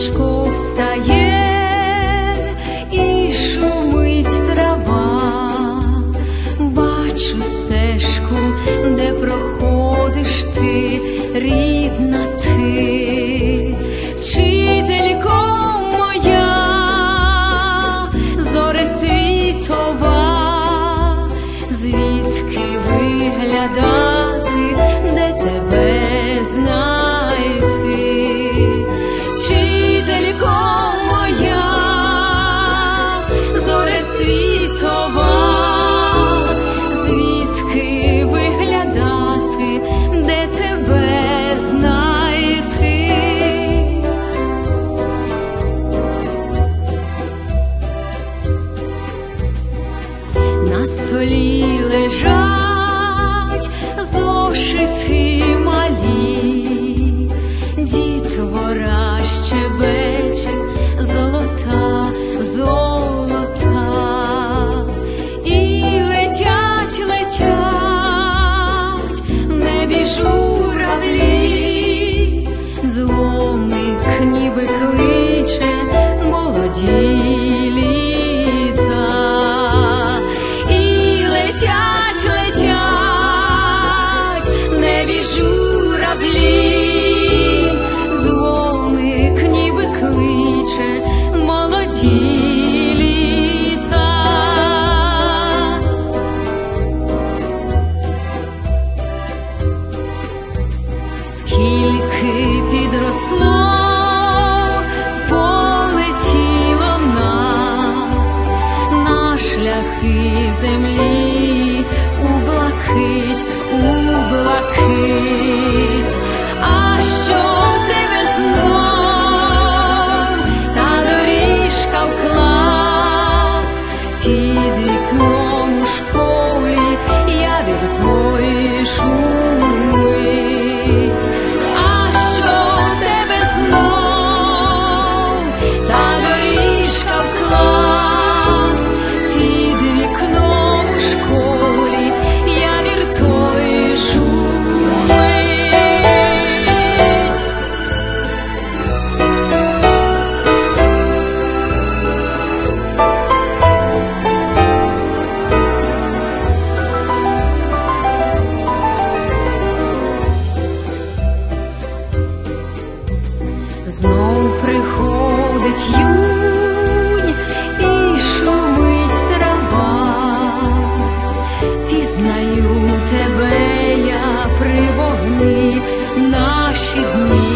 сонечко встає і шумить трава, бачу. Semli знов приходить юнь і шумить трава, пізнаю тебе я при вогні наші дні.